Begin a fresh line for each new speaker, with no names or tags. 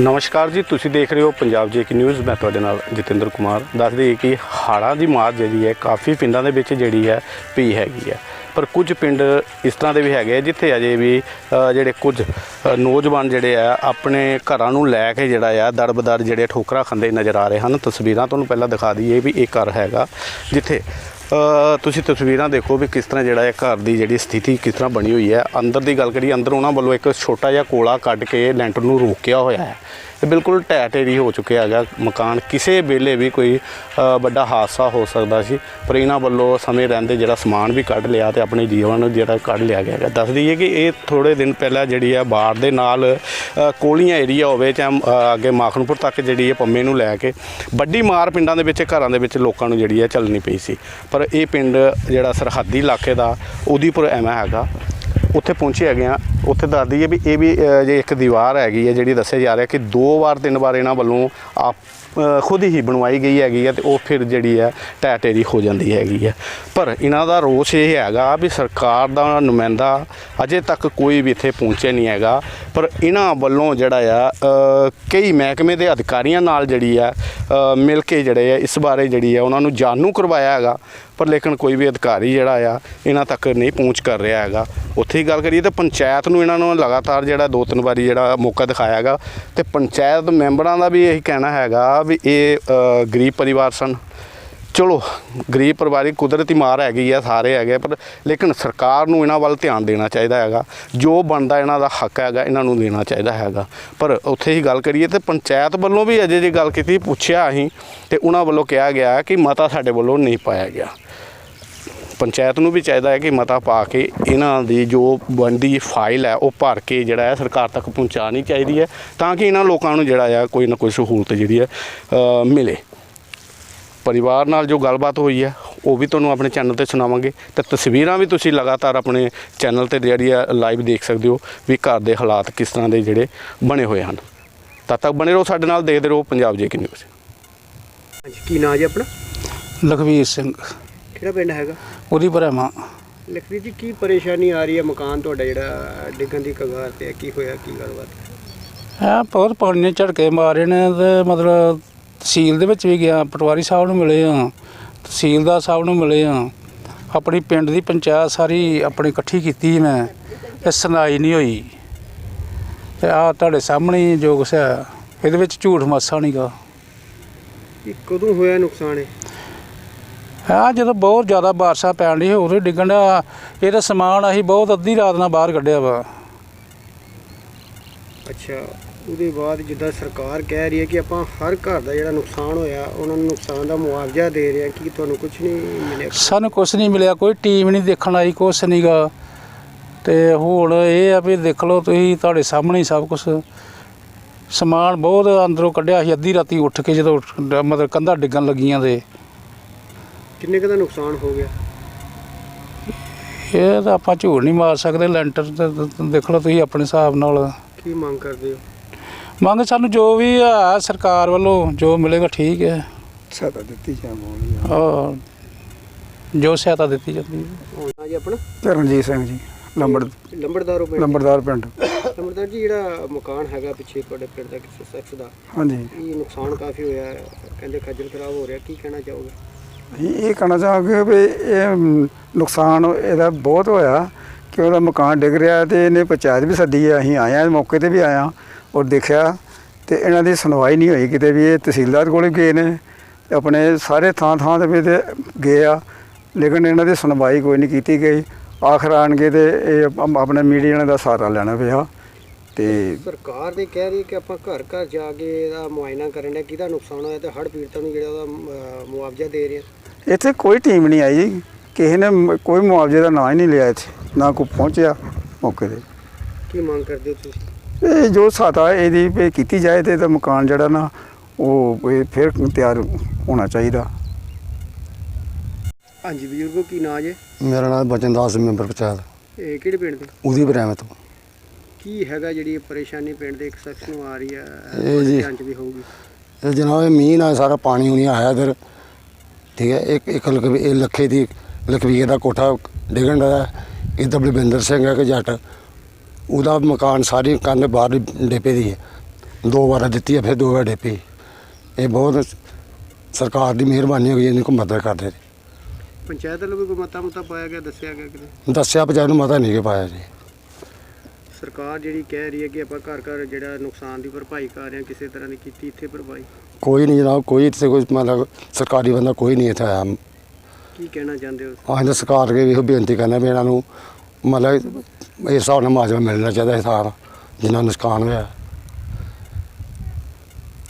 ਨਮਸਕਾਰ ਜੀ, ਤੁਸੀਂ ਦੇਖ ਰਹੇ ਹੋ ਪੰਜਾਬ ਜੀ ਇੱਕ ਨਿਊਜ਼। ਮੈਂ ਤੁਹਾਡੇ ਨਾਲ ਜਤਿੰਦਰ ਕੁਮਾਰ। ਦੱਸ ਦਈਏ ਕਿ ਹਾੜਾਂ ਦੀ ਮਾਰ ਜਿਹੜੀ ਹੈ, ਕਾਫੀ ਪਿੰਡਾਂ ਦੇ ਵਿੱਚ ਜਿਹੜੀ ਹੈ ਪਈ ਹੈਗੀ ਹੈ। ਪਰ ਕੁਝ ਪਿੰਡ ਇਸ ਤਰ੍ਹਾਂ ਦੇ ਵੀ ਹੈਗੇ ਆ, ਜਿੱਥੇ ਅਜੇ ਵੀ ਜਿਹੜੇ ਕੁਝ ਨੌਜਵਾਨ ਜਿਹੜੇ ਆ, ਆਪਣੇ ਘਰਾਂ ਨੂੰ ਲੈ ਕੇ ਜਿਹੜਾ ਆ, ਦਰਬਦਰ ਜਿਹੜੇ ਠੋਕਰਾ ਖਾਂਦੇ ਨਜ਼ਰ ਆ ਰਹੇ ਹਨ। ਤਸਵੀਰਾਂ ਤੁਹਾਨੂੰ ਪਹਿਲਾਂ ਦਿਖਾ ਦਈਏ ਵੀ ਇਹ ਘਰ ਹੈਗਾ, ਜਿੱਥੇ ਤੁਸੀਂ ਤਸਵੀਰਾਂ ਦੇਖੋ ਵੀ ਕਿਸ ਤਰ੍ਹਾਂ ਜਿਹੜਾ ਹੈ ਘਰ ਦੀ ਜਿਹੜੀ ਸਥਿਤੀ ਕਿਸ ਤਰ੍ਹਾਂ ਬਣੀ ਹੋਈ ਹੈ। ਅੰਦਰ ਦੀ ਗੱਲ ਕਰੀਏ, ਅੰਦਰ ਉਹਨਾਂ ਵੱਲੋਂ ਇੱਕ ਛੋਟਾ ਜਿਹਾ ਕੋਲਾ ਕੱਢ ਕੇ ਲੈਂਟਰ ਨੂੰ ਰੋਕਿਆ ਹੋਇਆ ਹੈ। ਇਹ ਬਿਲਕੁਲ ਢਹਿ ਢੇਰੀ ਹੋ ਚੁੱਕਿਆ ਹੈਗਾ। ਮਕਾਨ ਕਿਸੇ ਵੇਲੇ ਵੀ ਕੋਈ ਵੱਡਾ ਹਾਦਸਾ ਹੋ ਸਕਦਾ ਸੀ, ਪਰ ਇਹਨਾਂ ਵੱਲੋਂ ਸਮੇਂ ਰਹਿੰਦੇ ਜਿਹੜਾ ਸਮਾਨ ਵੀ ਕੱਢ ਲਿਆ ਤੇ ਆਪਣੇ ਜੀਵਨ ਨੂੰ ਜਿਹੜਾ ਕੱਢ ਲਿਆ ਗਿਆ ਹੈਗਾ। ਦੱਸ ਦਈਏ ਕਿ ਇਹ ਥੋੜੇ ਦਿਨ ਪਹਿਲਾਂ ਜਿਹੜੀ ਹੈ ਬਾੜ ਦੇ ਨਾਲ ਕੋਲੀਆਂ ਏਰੀਆ ਹੋਵੇ ਜਾਂ ਅੱਗੇ ਮਾਖਣਪੁਰ ਤੱਕ ਜਿਹੜੀ ਹੈ ਪੰਮੇ ਨੂੰ ਲੈ ਕੇ ਵੱਡੀ ਮਾਰ ਪਿੰਡਾਂ ਦੇ ਵਿੱਚ, ਘਰਾਂ ਦੇ ਵਿੱਚ ਲੋਕਾਂ ਨੂੰ ਜਿਹੜੀ ਹੈ ਚੱਲਣੀ ਪਈ ਸੀ। ਪਰ ਪਰ ਇਹ ਪਿੰਡ ਜਿਹੜਾ ਸਰਹੱਦੀ ਇਲਾਕੇ ਦਾ ਉਦੀਪੁਰ ਐਵੇਂ ਹੈਗਾ, ਉੱਥੇ ਪਹੁੰਚੇ ਹੈਗੇ ਆ। ਉੱਥੇ ਦੱਸਦੀ ਹੈ ਵੀ ਇਹ ਵੀ ਜੇ ਇੱਕ ਦੀਵਾਰ ਹੈਗੀ ਹੈ ਜਿਹੜੀ ਦੱਸਿਆ ਜਾ ਰਿਹਾ ਕਿ ਦੋ ਵਾਰ ਤਿੰਨ ਵਾਰ ਇਹਨਾਂ ਵੱਲੋਂ ਆਪ ਖੁਦ ਹੀ ਬਣਵਾਈ ਗਈ ਹੈਗੀ ਹੈ ਤੇ ਉਹ ਫਿਰ ਜਿਹੜੀ ਹੈ ਢਹਿ ਢੇਰੀ ਹੋ ਜਾਂਦੀ ਹੈਗੀ ਹੈ। ਪਰ ਇਹਨਾਂ ਦਾ ਰੋਸ ਇਹ ਹੈਗਾ ਵੀ ਸਰਕਾਰ ਦਾ ਨੁਮਾਇੰਦਾ ਅਜੇ ਤੱਕ ਕੋਈ ਵੀ ਇੱਥੇ ਪਹੁੰਚਿਆ ਨਹੀਂ ਹੈਗਾ। ਪਰ ਇਹਨਾਂ ਵੱਲੋਂ ਜਿਹੜਾ ਆ ਕਈ ਮਹਿਕਮੇ ਦੇ ਅਧਿਕਾਰੀਆਂ ਨਾਲ ਜਿਹੜੀ ਆ ਮਿਲ ਕੇ ਜਿਹੜੇ ਆ, ਇਸ ਬਾਰੇ ਜਿਹੜੀ ਆ ਉਹਨਾਂ ਨੂੰ ਜਾਣੂ ਕਰਵਾਇਆ ਹੈਗਾ। ਪਰ ਲੇਕਿਨ ਕੋਈ ਵੀ ਅਧਿਕਾਰੀ ਜਿਹੜਾ ਆ, ਇਹਨਾਂ ਤੱਕ ਨਹੀਂ ਪਹੁੰਚ ਕਰ ਰਿਹਾ ਹੈਗਾ। ਉੱਥੇ ਹੀ ਗੱਲ ਕਰੀਏ ਤਾਂ ਪੰਚਾਇਤ ਨੂੰ ਇਹਨਾਂ ਨੂੰ ਲਗਾਤਾਰ ਜਿਹੜਾ ਦੋ ਤਿੰਨ ਵਾਰੀ ਜਿਹੜਾ ਮੌਕਾ ਦਿਖਾਇਆ ਹੈਗਾ। ਤੇ ਪੰਚਾਇਤ ਮੈਂਬਰਾਂ ਦਾ ਵੀ ਇਹੀ ਕਹਿਣਾ ਹੈਗਾ ਵੀ ਇਹ ਗਰੀਬ ਪਰਿਵਾਰ ਸਨ। ਚਲੋ, ਗਰੀਬ ਪਰਿਵਾਰਿਕ ਕੁਦਰਤੀ ਮਾਰ ਹੈਗੀ ਆ, ਸਾਰੇ ਹੈਗੇ ਪਰ ਲੇਕਿਨ ਸਰਕਾਰ ਨੂੰ ਇਹਨਾਂ ਵੱਲ ਧਿਆਨ ਦੇਣਾ ਚਾਹੀਦਾ ਹੈਗਾ। ਜੋ ਬਣਦਾ ਇਹਨਾਂ ਦਾ ਹੱਕ ਹੈਗਾ, ਇਹਨਾਂ ਨੂੰ ਦੇਣਾ ਚਾਹੀਦਾ ਹੈਗਾ। ਪਰ ਉੱਥੇ ਹੀ ਗੱਲ ਕਰੀਏ ਤੇ ਪੰਚਾਇਤ ਵੱਲੋਂ ਵੀ ਅਜੇ ਜੇ ਗੱਲ ਕੀਤੀ, ਪੁੱਛਿਆ ਅਸੀਂ ਤੇ ਉਹਨਾਂ ਵੱਲੋਂ ਕਿਹਾ ਗਿਆ ਕਿ ਮਤਾ ਸਾਡੇ ਵੱਲੋਂ ਨਹੀਂ ਪਾਇਆ ਗਿਆ। ਪੰਚਾਇਤ ਨੂੰ ਵੀ ਚਾਹੀਦਾ ਹੈ ਕਿ ਮਤਾ ਪਾ ਕੇ ਇਹਨਾਂ ਦੀ ਜੋ ਬਣਦੀ ਫਾਈਲ ਹੈ ਉਹ ਭਰ ਕੇ ਜਿਹੜਾ ਹੈ ਸਰਕਾਰ ਤੱਕ ਪਹੁੰਚਾਉਣੀ ਚਾਹੀਦੀ ਹੈ ਤਾਂ ਕਿ ਇਹਨਾਂ ਲੋਕਾਂ ਨੂੰ ਜਿਹੜਾ ਆ ਕੋਈ ਨਾ ਕੋਈ ਸਹੂਲਤ ਜਿਹੜੀ ਹੈ ਮਿਲੇ। ਪਰਿਵਾਰ ਨਾਲ ਜੋ ਗੱਲਬਾਤ ਹੋਈ ਹੈ ਉਹ ਵੀ ਤੁਹਾਨੂੰ ਆਪਣੇ ਚੈਨਲ ਤੇ ਸੁਣਾਵਾਂਗੇ। ਤੇ ਤਸਵੀਰਾਂ ਵੀ ਤੁਸੀਂ ਲਗਾਤਾਰ ਆਪਣੇ ਚੈਨਲ ਤੇ ਜਿਹੜੀ ਆ ਲਾਈਵ ਦੇਖ ਸਕਦੇ ਹੋ ਵੀ ਘਰ ਦੇ ਹਾਲਾਤ ਕਿਸ ਤਰ੍ਹਾਂ ਦੇ ਜਿਹੜੇ ਬਣੇ ਹੋਏ ਹਨ। ਤਦ ਤੱਕ ਬਣੇ ਰਹੋ ਸਾਡੇ ਨਾਲ ਦੇਖਦੇ ਰਹੋ ਪੰਜਾਬ ਜੇ ਕੀ ਨਿਊਜ਼।
ਹਾਂਜੀ ਕੀ ਨਾਂ ਜੀ ਆਪਣਾ?
ਲਖਵੀਰ ਸਿੰਘ।
ਕਿਹੜਾ ਪਿੰਡ ਹੈਗਾ?
ਉਹਦੀ ਭਰਾਵਾਂ।
ਲਖਵੀਰ ਜੀ ਕੀ ਪਰੇਸ਼ਾਨੀ ਆ ਰਹੀ ਹੈ ਮਕਾਨ ਤੁਹਾਡਾ ਜਿਹੜਾ ਡਿੱਗਣ ਦੀ ਕਗਾਰ ਤੇ? ਹੈ ਕੀ ਹੋਇਆ ਕੀ ਗੱਲਬਾਤ?
ਹੈ ਬਹੁਤ ਪਾਣੀ ਨੇ ਝੜਕੇ ਮਾਰੇ ਨੇ ਤੇ ਮਤਲਬ ਤਹਿਸੀਲ ਦੇ ਵਿੱਚ ਵੀ ਗਿਆ ਪਟਵਾਰੀ ਸਾਹਿਬ ਨੂੰ ਮਿਲੇ ਆ। ਤਹਿਸੀਲਦਾਰ ਸਾਹਿਬ ਨੂੰ ਮਿਲੇ ਆ। ਆਪਣੀ ਪਿੰਡ ਦੀ ਪੰਚਾਇਤ ਸਾਰੀ ਆਪਣੀ ਇਕੱਠੀ ਕੀਤੀ ਮੈਂ। ਇਹ ਸੁਣਾਈ ਨਹੀਂ ਹੋਈ। ਤੇ ਆ ਤੁਹਾਡੇ ਸਾਹਮਣੇ ਹੀ ਜੋ ਕੁਛ ਹੈ। ਇਹਦੇ ਵਿੱਚ ਝੂਠ ਮਾਸਾ ਨਹੀਂਗਾ
ਇਹ ਕਦੋਂ ਹੋਇਆ ਨੁਕਸਾਨ ਇਹ?
ਹਾਂ ਜਦੋਂ ਬਹੁਤ ਜ਼ਿਆਦਾ ਬਾਰਿਸ਼ਾਂ ਪੈਣ ਦੀ ਉਦੋਂ ਹੀ ਡਿੱਗਣ ਦਾ ਇਹਦਾ ਸਮਾਨ ਅਸੀਂ ਬਹੁਤ ਅੱਧੀ ਰਾਤ ਨਾਲ ਬਾਹਰ ਕੱਢਿਆ ਵਾ।
ਅੱਛਾ ਉਹਦੇ ਬਾਅਦ ਜਿੱਦਾਂ ਸਰਕਾਰ ਕਹਿ ਰਹੀ ਹੈ ਕਿ ਆਪਾਂ ਹਰ ਘਰ ਦਾ ਜਿਹੜਾ ਨੁਕਸਾਨ ਹੋਇਆ ਉਹਨਾਂ ਨੂੰ ਨੁਕਸਾਨ ਦਾ ਮੁਆਵਜ਼ਾ ਦੇ ਰਹੇ ਹਾਂ। ਕੀ ਤੁਹਾਨੂੰ ਕੁਝ ਨਹੀਂ ਮਿਲਿਆ?
ਸਾਨੂੰ ਕੁਝ ਨਹੀਂ ਮਿਲਿਆ ਕੋਈ ਟੀਮ ਨਹੀਂ ਦੇਖਣ ਆਈ ਕੁਛ ਨਹੀਂਗਾ ਤੇ ਹੁਣ ਇਹ ਆ ਵੀ ਦੇਖ ਲਓ ਤੁਸੀਂ ਤੁਹਾਡੇ ਸਾਹਮਣੇ ਹੀ ਸਭ ਕੁਝ ਸਮਾਨ ਬਹੁਤ ਅੰਦਰੋਂ ਕੱਢਿਆ ਸੀ ਅੱਧੀ ਰਾਤੀ ਉੱਠ ਕੇ ਜਦੋਂ ਮਤਲਬ ਕੰਧਾਂ ਡਿੱਗਣ ਲੱਗੀਆਂ ਤੇ।
ਕਿੰਨੇ ਕੁ ਦਾ ਨੁਕਸਾਨ ਹੋ ਗਿਆ?
ਇਹ ਤਾਂ ਆਪਾਂ ਝੂਠ ਨਹੀਂ ਮਾਰ ਸਕਦੇ ਲੈਂਟਰ ਤੇ ਦੇਖ ਲਓ ਤੁਸੀਂ ਆਪਣੇ ਹਿਸਾਬ ਨਾਲ।
ਕੀ ਮੰਗ ਕਰਦੇ ਹੋ?
ਮੰਗ ਸਾਨੂੰ ਜੋ ਵੀ ਆ ਸਰਕਾਰ ਵੱਲੋਂ ਜੋ ਮਿਲੇਗਾ ਠੀਕ ਹੈ।
ਸਹਾਇਤਾ ਦਿੱਤੀ ਜਾਵੇ
ਹਾਂ ਜੋ ਸਹਾਇਤਾ ਦਿੱਤੀ ਜਾਂਦੀ ਹੈ।
ਹੋਣਾ ਜੀ ਆਪਣਾ?
ਚਰਨਜੀਤ ਸਿੰਘ ਜੀ ਲੰਬੜ
ਲੰਬੜਦਾਰੋ ਪਿੰਡ।
ਲੰਬੜਦਾਰ ਪਿੰਡ।
ਲੰਬੜਦਾਰ ਜੀ ਜਿਹੜਾ ਮਕਾਨ ਹੈਗਾ ਪਿੱਛੇ ਤੁਹਾਡੇ ਪਿੰਡ ਦਾ ਕਿਸੇ ਸ਼ਖਸ ਦਾ
ਹਾਂਜੀ।
ਇਹ ਨੁਕਸਾਨ ਕਾਫੀ ਹੋਇਆ? ਹੈ। ਕਹਿੰਦੇ ਖੱਜਲ ਖਰਾਬ ਹੋ ਰਿਹਾ ਕੀ ਕਹਿਣਾ ਚਾਹੋਗੇ?
ਅਸੀਂ ਇਹ ਕਹਿਣਾ ਚਾਹਾਂਗੇ ਵੀ ਇਹ ਨੁਕਸਾਨ ਇਹਦਾ ਬਹੁਤ ਹੋਇਆ ਕਿ ਉਹਦਾ ਮਕਾਨ ਡਿੱਗ ਰਿਹਾ ਤੇ ਇਹਨੇ ਪੰਚਾਇਤ ਵੀ ਸੱਦੀ ਹੈ, ਅਸੀਂ ਆਏ ਹਾਂ ਮੌਕੇ ਤੇ ਵੀ ਆਇਆ ਔਰ ਦੇਖਿਆ ਤੇ ਇਹਨਾਂ ਦੀ ਸੁਣਵਾਈ ਨਹੀਂ ਹੋਈ ਕਿਤੇ ਵੀ, ਇਹ ਤਹਿਸੀਲਦਾਰ ਕੋਲ ਗਏ ਨੇ, ਆਪਣੇ ਸਾਰੇ ਥਾਂ ਥਾਂ ਤੇ ਵੀ ਤੇ ਗਏ ਆ, ਲੇਕਿਨ ਇਹਨਾਂ ਦੀ ਸੁਣਵਾਈ ਕੋਈ ਨਹੀਂ ਕੀਤੀ ਗਈ। ਆਖਰ ਆਣਗੇ ਤੇ ਇਹ ਆਪਣੇ ਮੀਡੀਆ ਦਾ ਸਹਾਰਾ ਲੈਣਾ ਪਿਆ ਤੇ
ਸਰਕਾਰ ਤੇ ਕਹਿ ਰਹੀ ਹੈ ਕਿ ਆਪਾਂ ਘਰ ਘਰ ਜਾ ਕੇ ਇਹਦਾ ਮੁਆਇਨਾ ਕਰਨ ਦਾ ਕਿਹਦਾ ਨੁਕਸਾਨ ਹੋਇਆ ਤੇ ਹੜ੍ਹ ਪੀੜਤਾਂ ਨੂੰ ਜਿਹੜਾ ਉਹਦਾ ਮੁਆਵਜ਼ਾ ਦੇ ਰਹੇ ਆ।
ਇੱਥੇ ਕੋਈ ਟੀਮ ਨਹੀਂ ਆਈ ਜੀ। ਕਿਸੇ ਨੇ ਮ- ਕੋਈ ਮੁਆਵਜ਼ੇ ਦਾ ਨਾਂ ਹੀ ਨਹੀਂ ਲਿਆ ਇੱਥੇ। ਨਾ ਕੋਈ ਪਹੁੰਚਿਆ ਮੌਕੇ ਤੇ।
ਕੀ ਮੰਗ ਕਰਦੇ ਹੋ ਤੁਸੀਂ?
ਇਹ ਜੋ ਸਹਾਇਤਾ ਇਹਦੀ ਵੀ ਕੀਤੀ ਜਾਏ ਤੇ ਇਹਦਾ ਮਕਾਨ ਜਿਹੜਾ ਨਾ ਉਹ ਇਹ ਫਿਰ ਤਿਆਰ ਹੋਣਾ ਚਾਹੀਦਾ।
ਹਾਂਜੀ ਬਜ਼ੁਰਗੋ ਕੀ ਨਾਂ ਜੇ?
ਮੇਰਾ ਨਾਮ ਬਚਨਦਾਸ ਮੈਂਬਰ ਪੰਚਾਇਤ।
ਇਹ ਕਿਹੜੇ ਪਿੰਡ ਦੇ?
ਉਹਦੀ ਬਰਾਮਦ ਤੋਂ
ਕੀ ਹੈਗਾ ਜਿਹੜੀ ਇਹ ਪਰੇਸ਼ਾਨੀ ਪਿੰਡ ਦੇ ਇੱਕ ਸ਼ਖਸ ਨੂੰ ਆ ਰਹੀ ਹੈ?
ਇਹ
ਤੁਹਾਡੇ
ਜੀ-
ਧਿਆਨ 'ਚ ਵੀ ਹੋਊਗੀ।
ਤੇ ਜਨਾਬ ਇਹ ਮੀਂਹ ਨਾਲ ਸਾਰਾ ਪਾਣੀ ਹੁਣੀ ਆਇਆ ਇਧਰ ਠੀਕ ਹੈ ਇੱਕ ਇੱਕ ਲਖ ਇਹ ਲੱਖੇ ਦੀ ਲਖਵੀਰ ਦਾ ਕੋਠਾ ਡਿੱਗਣ ਦਾ ਇਹ ਤਾਂ ਬਲਵਿੰਦਰ ਸਿੰਘ ਹੈ ਕਿ ਜੱਟ। ਉਹਦਾ ਮਕਾਨ ਸਾਰੀ ਕੰਧ ਬਾਹਰ ਡੇਪੇ ਦੀ ਹੈ। ਦੋ ਵਾਰ ਦਿੱਤੀ ਹੈ ਫਿਰ ਦੋ ਵਾਰ ਡੇਪੀ। ਇਹ ਬਹੁਤ ਸਰਕਾਰ ਦੀ ਮਿਹਰਬਾਨੀ ਹੋਈ ਇਹਨੂੰ ਕੋ ਮਦਦ ਕਰਦੇ ਨੇ।
ਪੰਚਾਇਤ ਵੱਲੋਂ ਵੀ ਕੋਈ ਮਤਾ ਮੁਤਾ ਪਾਇਆ ਗਿਆ ਦੱਸਿਆ ਗਿਆ ਕਿ
ਦੱਸਿਆ ਪੰਜਾਬ ਨੂੰ ਮਤਾ ਨਹੀਂ ਕਿ ਪਾਇਆ ਜੀ।
ਸਰਕਾਰ ਜਿਹੜੀ ਕਹਿ ਰਹੀ ਹੈ ਕਿ ਆਪਾਂ ਘਰ ਘਰ ਜਿਹੜਾ ਨੁਕਸਾਨ ਦੀ ਭਰਪਾਈ ਕਰ ਰਹੇ ਹਾਂ ਕਿਸੇ ਤਰ੍ਹਾਂ ਦੀ ਕੀਤੀ ਇੱਥੇ ਭਰਪਾਈ।
ਕੋਈ ਨਹੀਂ ਜਨਾਬ ਕੋਈ ਇੱਥੇ ਕੋਈ ਮਤਲਬ ਸਰਕਾਰੀ ਬੰਦਾ ਕੋਈ ਨਹੀਂ ਇੱਥੇ ਆਇਆ।
ਕੀ ਕਹਿਣਾ ਚਾਹੁੰਦੇ ਹੋ?
ਆਹ ਸਰਕਾਰ ਕੇ ਵੀ ਇਹੋ ਬੇਨਤੀ ਕਰਨਾ ਵੀ ਇਹਨਾਂ ਨੂੰ ਮਤਲਬ ਇਸ ਹਿਸਾਬ ਨਾਲ ਮੁਆਵਜ਼ਾ ਮਿਲਣਾ ਚਾਹੀਦਾ ਹੈ ਸਾਰਾ ਜਿੰਨਾ ਨੁਕਸਾਨ ਹੋਇਆ।